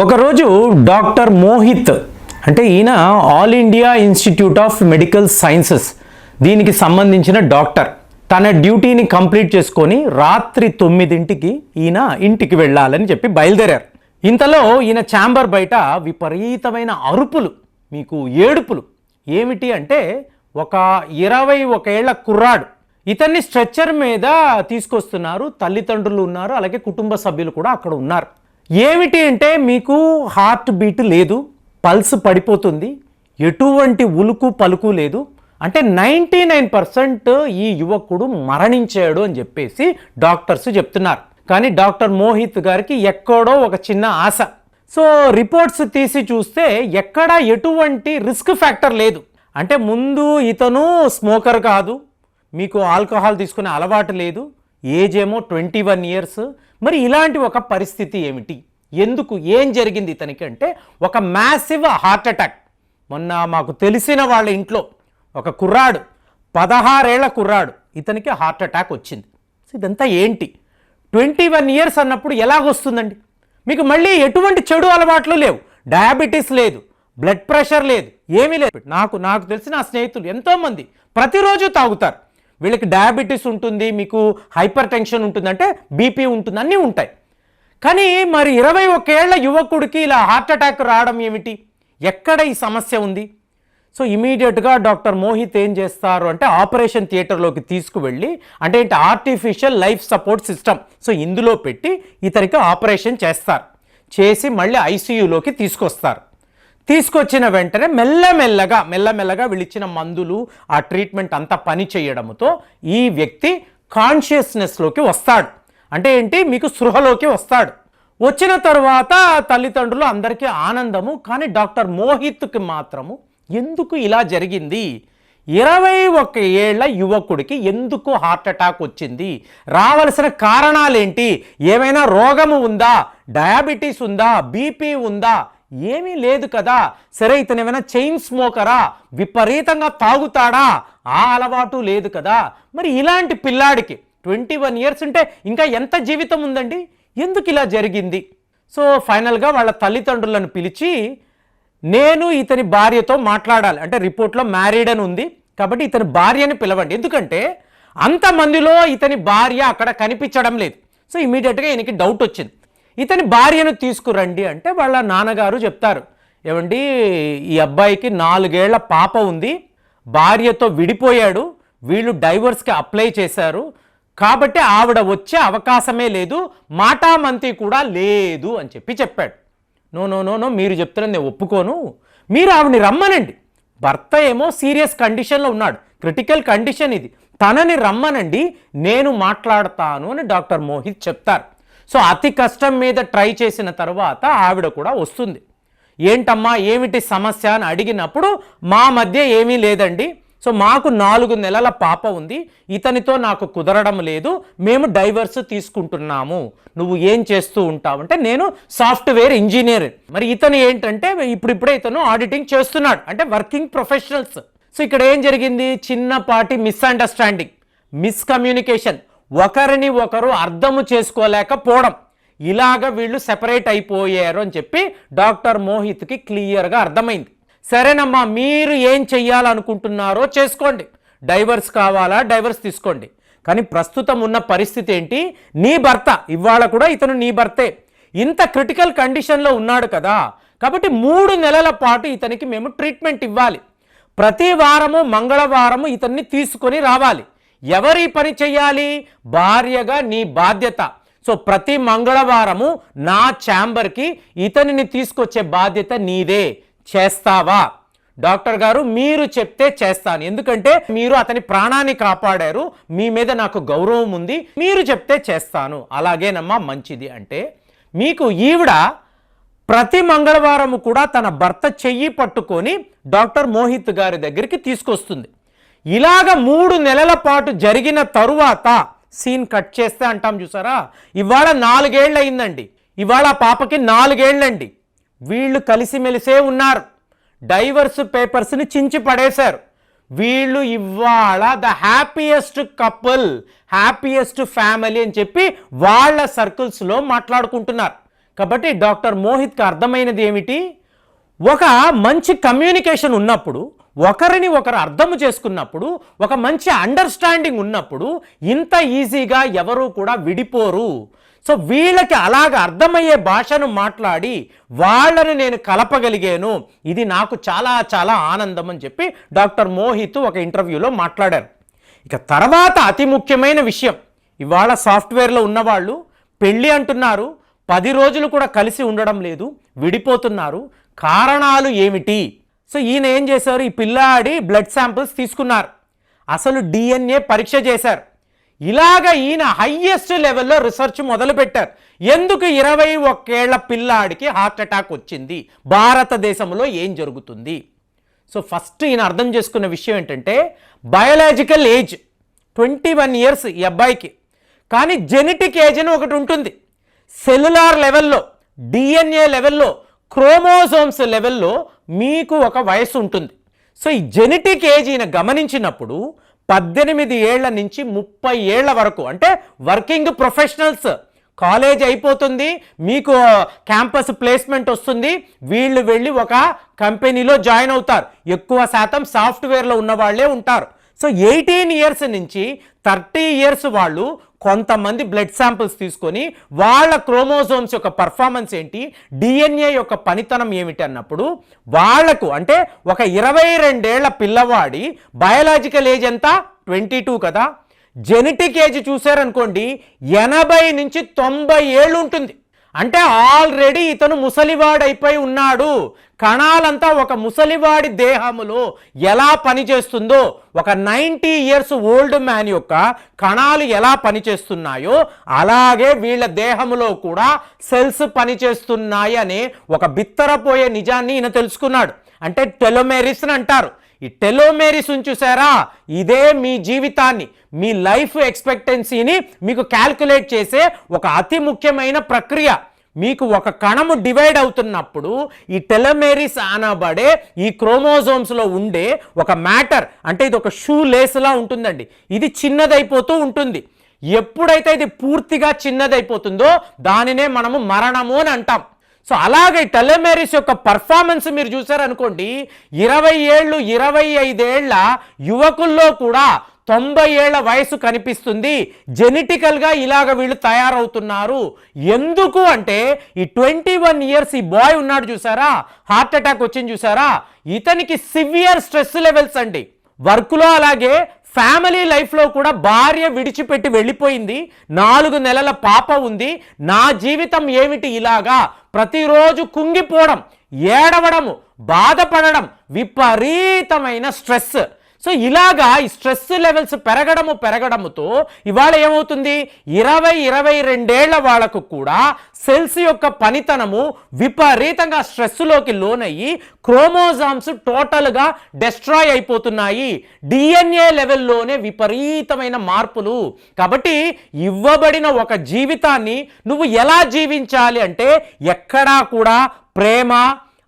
ఒకరోజు డాక్టర్ మోహిత్ అంటే ఈయన All India Institute of Medical Sciences దీనికి సంబంధించిన డాక్టర్. తన డ్యూటీని కంప్లీట్ చేసుకొని రాత్రి తొమ్మిదింటికి ఈయన ఇంటికి వెళ్ళాలని చెప్పి బయలుదేరారు. ఇంతలో ఈయన ఛాంబర్ బయట విపరీతమైన అరుపులు మీకు ఏడుపులు. ఏమిటి అంటే ఒక ఇరవై ఒకేళ్ళ కుర్రాడు. ఇతన్ని స్ట్రెచ్చర్ మీద తీసుకొస్తున్నారు తల్లిదండ్రులు ఉన్నారు అలాగే కుటుంబ సభ్యులు కూడా అక్కడ ఉన్నారు. ఏమిటి అంటే మీకు హార్ట్ బీట్ లేదు పల్స్ పడిపోతుంది ఎటువంటి ఉలుకు పలుకు లేదు అంటే నైంటీ నైన్ పర్సెంట్ ఈ యువకుడు మరణించాడు అని చెప్పేసి డాక్టర్స్ చెప్తున్నారు. కానీ డాక్టర్ మోహిత్ గారికి ఎక్కడో ఒక చిన్న ఆశ. సో రిపోర్ట్స్ తీసి చూస్తే ఎక్కడ ఎటువంటి రిస్క్ ఫ్యాక్టర్ లేదు. అంటే ముందు ఇతను స్మోకర్ కాదు మీకు ఆల్కహాల్ తీసుకునే అలవాటు లేదు ఏజ్ ఏమో ట్వంటీ వన్ ఇయర్స్ మరి ఇలాంటి ఒక పరిస్థితి ఏమిటి? ఎందుకు? ఏం జరిగింది ఇతనికి అంటే ఒక మ్యాసివ్ హార్ట్ అటాక్ మొన్న మాకు తెలిసిన వాళ్ళ ఇంట్లో ఒక కుర్రాడు పదహారేళ్ళ కుర్రాడు ఇతనికి హార్ట్ అటాక్ వచ్చింది. ఇదంతా ఏంటి? ట్వంటీ వన్ ఇయర్స్ అన్నప్పుడు ఎలాగొస్తుందండి మీకు మళ్ళీ ఎటువంటి చెడు అలవాట్లు లేవు. డయాబెటీస్ లేదు బ్లడ్ ప్రెషర్ లేదు ఏమీ లేదు. నాకు నాకు తెలిసిన నా స్నేహితులు ఎంతోమంది ప్రతిరోజు తాగుతారు. వీళ్ళకి డయాబెటీస్ ఉంటుంది మీకు హైపర్ టెన్షన్ ఉంటుంది అంటే బీపీ ఉంటుంది అన్నీ ఉంటాయి. కానీ మరి ఇరవై ఒకేళ్ళ యువకుడికి ఇలా హార్ట్ అటాక్ రావడం ఏమిటి? ఎక్కడ ఈ సమస్య ఉంది? సో ఇమీడియట్గా డాక్టర్ మోహిత్ ఏం చేస్తారు అంటే ఆపరేషన్ థియేటర్లోకి తీసుకువెళ్ళి అంటే ఏంటి artificial life support system so ఇందులో పెట్టి ఇతనికి ఆపరేషన్ చేస్తారు. చేసి మళ్ళీ ఐసీయూలోకి తీసుకొస్తారు. తీసుకొచ్చిన వెంటనే మెల్లమెల్లగా మెల్లమెల్లగా వీళ్ళిచ్చిన మందులు ఆ ట్రీట్మెంట్ అంతా పని చేయడంతో ఈ వ్యక్తి కాన్షియస్నెస్లోకి వస్తాడు. అంటే ఏంటి? మీకు సృహలోకి వస్తాడు. వచ్చిన తర్వాత తల్లిదండ్రులు అందరికీ ఆనందము కానీ డాక్టర్ మోహిత్కి మాత్రము ఎందుకు ఇలా జరిగింది? ఇరవై ఒక ఏళ్ళ యువకుడికి ఎందుకు హార్ట్ అటాక్ వచ్చింది? రావలసిన కారణాలేంటి? ఏమైనా రోగము ఉందా? డయాబెటీస్ ఉందా? బీపీ ఉందా? ఏమీ లేదు కదా. సరే ఇతను ఏమైనా చైన్ స్మోకరా విపరీతంగా తాగుతాడా? ఆ అలవాటు లేదు కదా. మరి ఇలాంటి పిల్లాడికి ట్వంటీ వన్ ఇయర్స్ ఉంటే ఇంకా ఎంత జీవితం ఉందండి? ఎందుకు ఇలా జరిగింది? సో ఫైనల్గా వాళ్ళ తల్లిదండ్రులను పిలిచి నేను ఇతని భార్యతో మాట్లాడాలి. అంటే రిపోర్ట్లో మ్యారీడ్ అని ఉంది. కాబట్టి ఇతని భార్యని పిలవండి. ఎందుకంటే అంతమందిలో ఇతని భార్య అక్కడ కనిపించడం లేదు. సో ఇమీడియట్గా ఈయనకి డౌట్ వచ్చింది. ఇతని భార్యను తీసుకురండి అంటే వాళ్ళ నాన్నగారు చెప్తారు. ఏమండి ఈ అబ్బాయికి నాలుగేళ్ళ పాప ఉంది భార్యతో విడిపోయాడు వీళ్ళు డైవర్స్కి అప్లై చేశారు కాబట్టి ఆవిడ వచ్చే అవకాశమే లేదు మాటామంతి కూడా లేదు అని చెప్పి చెప్పాడు. నో నో నో నో మీరు చెప్తున్నది నేను ఒప్పుకోను. మీరు ఆవిడని రమ్మనండి. భర్త ఏమో సీరియస్ కండిషన్లో ఉన్నాడు. క్రిటికల్ కండిషన్ ఇది. తనని రమ్మనండి నేను మాట్లాడతాను అని డాక్టర్ మోహిత్ చెప్తారు. సో అతి కష్టం మీద ట్రై చేసిన తర్వాత ఆవిడ కూడా వస్తుంది. ఏంటమ్మా ఏమిటి సమస్య అని అడిగినప్పుడు మా మధ్య ఏమీ లేదండి. సో మాకు నాలుగు నెలల పాప ఉంది. ఇతనితో నాకు కుదరడం లేదు. మేము డైవర్స్ తీసుకుంటున్నాము. నువ్వు ఏం చేస్తూ ఉంటావు అంటే నేను సాఫ్ట్వేర్ ఇంజనీర్. మరి ఇతను ఏంటంటే ఇప్పుడిప్పుడే ఇతను ఆడిటింగ్ చేస్తున్నాడు. అంటే వర్కింగ్ ప్రొఫెషనల్స్. సో ఇక్కడ ఏం జరిగింది? చిన్నపాటి మిస్అండర్స్టాండింగ్ మిస్కమ్యూనికేషన్. ఒకరిని ఒకరు అర్థము చేసుకోలేకపోవడం. ఇలాగ వీళ్ళు సెపరేట్ అయిపోయారు అని చెప్పి డాక్టర్ మోహిత్కి క్లియర్గా అర్థమైంది. సరేనమ్మా మీరు ఏం చెయ్యాలనుకుంటున్నారో చేసుకోండి. డైవర్స్ కావాలా డైవర్స్ తీసుకోండి. కానీ ప్రస్తుతం ఉన్న పరిస్థితి ఏంటి? నీ భర్త ఇవాళ కూడా ఇతను నీ భర్తే. ఇంత క్రిటికల్ కండిషన్లో ఉన్నాడు కదా. కాబట్టి మూడు నెలల పాటు ఇతనికి మేము ట్రీట్మెంట్ ఇవ్వాలి. ప్రతి వారము మంగళవారము ఇతన్ని తీసుకొని రావాలి. ఎవరి పని చేయాలి భార్యగా నీ బాధ్యత. సో ప్రతి మంగళవారము నా ఛాంబర్కి ఇతనిని తీసుకొచ్చే బాధ్యత నీదే. చేస్తావా? డాక్టర్ గారు మీరు చెప్తే చేస్తాను. ఎందుకంటే మీరు అతని ప్రాణాన్ని కాపాడారు. మీ మీద నాకు గౌరవం ఉంది. మీరు చెప్తే చేస్తాను. అలాగేనమ్మా మంచిది అంటే మీకు ఈవిడ ప్రతి మంగళవారం కూడా తన భర్త చెయ్యి పట్టుకొని డాక్టర్ మోహిత్ గారి దగ్గరికి తీసుకొస్తుంది. ఇలాగ మూడు నెలల పాటు జరిగిన తరువాత సీన్ కట్ చేస్తే అంటాం చూసారా? ఇవాళ నాలుగేళ్ళు అయిందండి ఇవాళ పాపకి నాలుగేళ్ళండి. వీళ్ళు కలిసిమెలిసే ఉన్నారు. డైవర్స్ పేపర్స్ని చించి పడేశారు. వీళ్ళు ఇవాళ the happiest couple happiest family అని చెప్పి వాళ్ళ సర్కిల్స్లో మాట్లాడుకుంటున్నారు. కాబట్టి డాక్టర్ మోహిత్కి అర్థమైనది ఏమిటి? ఒక మంచి కమ్యూనికేషన్ ఉన్నప్పుడు ఒకరిని ఒకరు అర్థం చేసుకున్నప్పుడు ఒక మంచి అండర్స్టాండింగ్ ఉన్నప్పుడు ఇంత ఈజీగా ఎవరూ కూడా విడిపోరు. సో వీళ్ళకి అలాగ అర్థమయ్యే భాషను మాట్లాడి వాళ్ళని నేను కలపగలిగాను. ఇది నాకు చాలా చాలా ఆనందం అని చెప్పి డాక్టర్ మోహిత్ ఒక ఇంటర్వ్యూలో మాట్లాడారు. ఇక తర్వాత అతి ముఖ్యమైన విషయం ఇవాళ సాఫ్ట్వేర్లో ఉన్నవాళ్ళు పెళ్ళి అంటున్నారు పది రోజులు కూడా కలిసి ఉండడం లేదు విడిపోతున్నారు. కారణాలు ఏమిటి? సో ఈయన ఏం చేశారు? ఈ పిల్లాడి బ్లడ్ శాంపిల్స్ తీసుకున్నారు. అసలు డిఎన్ఏ పరీక్ష చేశారు. ఇలాగ ఈయన హయ్యెస్ట్ లెవెల్లో రీసెర్చ్ మొదలుపెట్టారు. ఎందుకు ఇరవై ఒకేళ్ళ పిల్లాడికి హార్ట్ అటాక్ వచ్చింది? భారతదేశంలో ఏం జరుగుతుంది? సో ఫస్ట్ ఈయన అర్థం చేసుకున్న విషయం ఏంటంటే biological age twenty one years ఈ అబ్బాయికి. కానీ జెనెటిక్ ఏజ్ అని ఒకటి ఉంటుంది. సెల్యులార్ లెవెల్లో డిఎన్ఏ లెవెల్లో క్రోమోజోమ్స్ లెవెల్లో మీకు ఒక వయసు ఉంటుంది. సో ఈ జెనెటిక్ ఏజీని గమనించినప్పుడు పద్దెనిమిది ఏళ్ళ నుంచి ముప్పై ఏళ్ళ వరకు అంటే వర్కింగ్ ప్రొఫెషనల్స్ కాలేజ్ అయిపోతుంది మీకు క్యాంపస్ ప్లేస్మెంట్ వస్తుంది వీళ్ళు వెళ్ళి ఒక కంపెనీలో జాయిన్ అవుతారు. ఎక్కువ శాతం సాఫ్ట్వేర్లో ఉన్న వాళ్ళే ఉంటారు. సో ఎయిటీన్ ఇయర్స్ నుంచి థర్టీ ఇయర్స్ వాళ్ళు కొంతమంది బ్లడ్ శాంపిల్స్ తీసుకొని వాళ్ళ క్రోమోజోమ్స్ యొక్క పర్ఫార్మెన్స్ ఏంటి? డిఎన్ఏ యొక్క పనితనం ఏమిటి అన్నప్పుడు వాళ్ళకు అంటే ఒక ఇరవై రెండేళ్ళ పిల్లవాడి బయలాజికల్ ఏజ్ ఎంత? ట్వంటీ టూ కదా. జెనెటిక్ ఏజ్ చూశారనుకోండి ఎనభై నుంచి తొంభై ఏళ్ళు ఉంటుంది. అంటే ఆల్రెడీ ఇతను ముసలివాడైపోయి ఉన్నాడు. కణాలంతా ఒక ముసలివాడి దేహములో ఎలా పనిచేస్తుందో ఒక నైంటీ ఇయర్స్ ఓల్డ్ మ్యాన్ యొక్క కణాలు ఎలా పనిచేస్తున్నాయో అలాగే వీళ్ళ దేహములో కూడా సెల్స్ పనిచేస్తున్నాయి అనే ఒక బిత్తరపోయే నిజాన్ని ఈయన తెలుసుకున్నాడు. అంటే టెలోమెరిస్ అని అంటారు. ఈ టెలోమెరిస్ చూసారా? ఇదే మీ జీవితాన్ని. మీ లైఫ్ ఎక్స్పెక్టెన్సీని మీకు క్యాల్కులేట్ చేసే ఒక అతి ముఖ్యమైన ప్రక్రియ. మీకు ఒక కణము డివైడ్ అవుతున్నప్పుడు ఈ టెలమేరిస్ అనబడే ఈ క్రోమోజోమ్స్లో ఉండే ఒక మ్యాటర్ అంటే ఇది ఒక షూ లేస్లా ఉంటుందండి. ఇది చిన్నదైపోతూ ఉంటుంది. ఎప్పుడైతే ఇది పూర్తిగా చిన్నదైపోతుందో దానినే మనము మరణము అని అంటాం. సో అలాగే టెలమెరిస్ యొక్క పర్ఫార్మెన్స్ మీరు చూసారనుకోండి ఇరవై ఏళ్ళు ఇరవై ఐదేళ్ళ యువకుల్లో కూడా తొంభై ఏళ్ళ వయసు కనిపిస్తుంది. జెనెటికల్గా ఇలాగ వీళ్ళు తయారవుతున్నారు. ఎందుకు అంటే ఈ ట్వంటీ వన్ ఇయర్స్ ఈ బాయ్ ఉన్నాడు చూసారా? హార్ట్ అటాక్ వచ్చింది చూసారా? ఇతనికి సివియర్ స్ట్రెస్ లెవెల్స్ అండి. వర్క్లో అలాగే ఫ్యామిలీ లైఫ్లో కూడా భార్య విడిచిపెట్టి వెళ్ళిపోయింది. నాలుగు నెలల పాప ఉంది. నా జీవితం ఏమిటి ఇలాగా? ప్రతిరోజు కుంగిపోవడం ఏడవడము బాధపడడం విపరీతమైన స్ట్రెస్. సో ఇలాగా ఈ స్ట్రెస్ లెవెల్స్ పెరగడము పెరగడముతో ఇవాళ ఏమవుతుంది? ఇరవై ఇరవై రెండేళ్ళ వాళ్ళకు కూడా సెల్స్ యొక్క పనితనము విపరీతంగా స్ట్రెస్లోకి లోనయ్యి క్రోమోజామ్స్ టోటల్గా డెస్ట్రాయ్ అయిపోతున్నాయి. డిఎన్ఏ లెవెల్లోనే విపరీతమైన మార్పులు. కాబట్టి ఇవ్వబడిన ఒక జీవితాన్ని నువ్వు ఎలా జీవించాలి అంటే ఎక్కడా కూడా ప్రేమ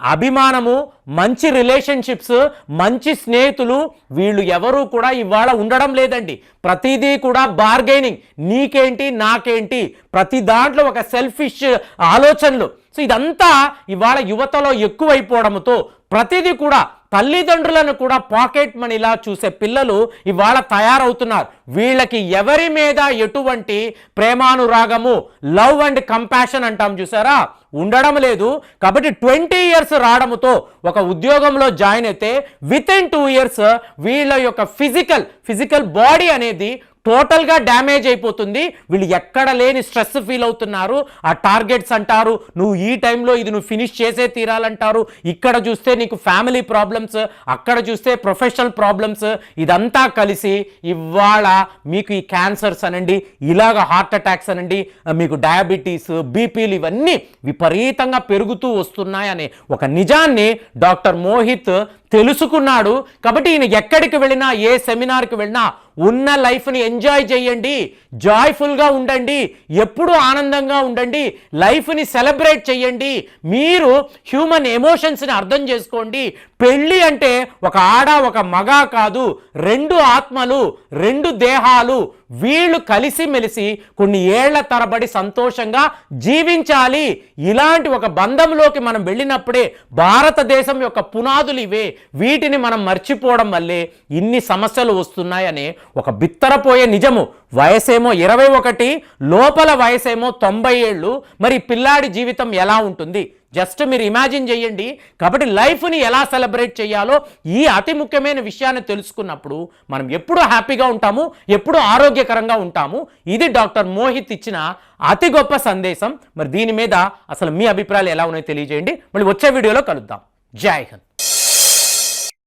అభిమానము మంచి రిలేషన్షిప్స్ మంచి స్నేహితులు వీళ్ళు ఎవరూ కూడా ఇవాళ ఉండడం లేదండి. ప్రతిదీ కూడా బార్గెనింగ్ నీకేంటి నాకేంటి? ప్రతి దాంట్లో ఒక సెల్ఫిష్ ఆలోచనలు. సో ఇదంతా ఇవాళ యువతలో ఎక్కువైపోవడంతో ప్రతిదీ కూడా తల్లిదండ్రులను కూడా పాకెట్ మనీలా చూసే పిల్లలు ఇవాళ తయారవుతున్నారు. వీళ్ళకి ఎవరి మీద ఎటువంటి ప్రేమానురాగము లవ్ అండ్ కంపాషన్ అంటాం చూసారా? ఉండడం లేదు. కాబట్టి ట్వంటీ ఇయర్స్ రావడంతో ఒక ఉద్యోగంలో జాయిన్ అయితే విత్ ఇన్ టూ ఇయర్స్ వీళ్ళ యొక్క ఫిజికల్ ఫిజికల్ బాడీ అనేది టోటల్గా డ్యామేజ్ అయిపోతుంది. వీళ్ళు ఎక్కడ లేని స్ట్రెస్ ఫీల్ అవుతున్నారు. ఆ టార్గెట్స్ అంటారు నువ్వు ఈ టైంలో ఇది నువ్వు ఫినిష్ చేసే తీరాలంటారు. ఇక్కడ చూస్తే నీకు ఫ్యామిలీ ప్రాబ్లమ్స్ అక్కడ చూస్తే ప్రొఫెషనల్ ప్రాబ్లమ్స్. ఇదంతా కలిసి ఇవాళ మీకు ఈ క్యాన్సర్స్ అనండి ఇలాగ హార్ట్ అటాక్స్ అనండి మీకు డయాబెటీస్ బీపీలు ఇవన్నీ విపరీతంగా పెరుగుతూ వస్తున్నాయనే ఒక నిజాన్ని డాక్టర్ మోహిత్ తెలుసుకున్నాడు. కాబట్టి ఈయన ఎక్కడికి వెళ్ళినా ఏ సెమినార్కి వెళ్ళినా ఉన్న లైఫ్ని ఎంజాయ్ చేయండి. జాయ్ఫుల్గా ఉండండి. ఎప్పుడూ ఆనందంగా ఉండండి. లైఫ్ని సెలబ్రేట్ చేయండి. మీరు హ్యూమన్ ఎమోషన్స్ని అర్థం చేసుకోండి. పెళ్ళి అంటే ఒక ఆడ ఒక మగ కాదు. రెండు ఆత్మలు రెండు దేహాలు. వీళ్ళు కలిసిమెలిసి కొన్ని ఏళ్ళ తరబడి సంతోషంగా జీవించాలి. ఇలాంటి ఒక బంధంలోకి మనం వెళ్ళినప్పుడే భారతదేశం యొక్క పునాదులు ఇవే. వీటిని మనం మర్చిపోవడం వల్లే ఇన్ని సమస్యలు వస్తున్నాయనే ఒక బిత్తరపోయే నిజము. వయసేమో ఇరవై ఒకటి లోపల వయసేమో తొంభై ఏళ్ళు. మరి పిల్లాడి జీవితం ఎలా ఉంటుంది? జస్ట్ మీరు ఇమాజిన్ చేయండి. కాబట్టి లైఫ్ని ఎలా సెలబ్రేట్ చేయాలో ఈ అతి ముఖ్యమైన విషయాన్ని తెలుసుకున్నప్పుడు మనం ఎప్పుడు హ్యాపీగా ఉంటాము ఎప్పుడు ఆరోగ్యకరంగా ఉంటాము. ఇది డాక్టర్ మోహిత్ ఇచ్చిన అతి గొప్ప సందేశం. మరి దీని మీద అసలు మీ అభిప్రాయాలు ఎలా ఉన్నాయో తెలియజేయండి. మళ్ళీ వచ్చే వీడియోలో కలుద్దాం. జై హింద్.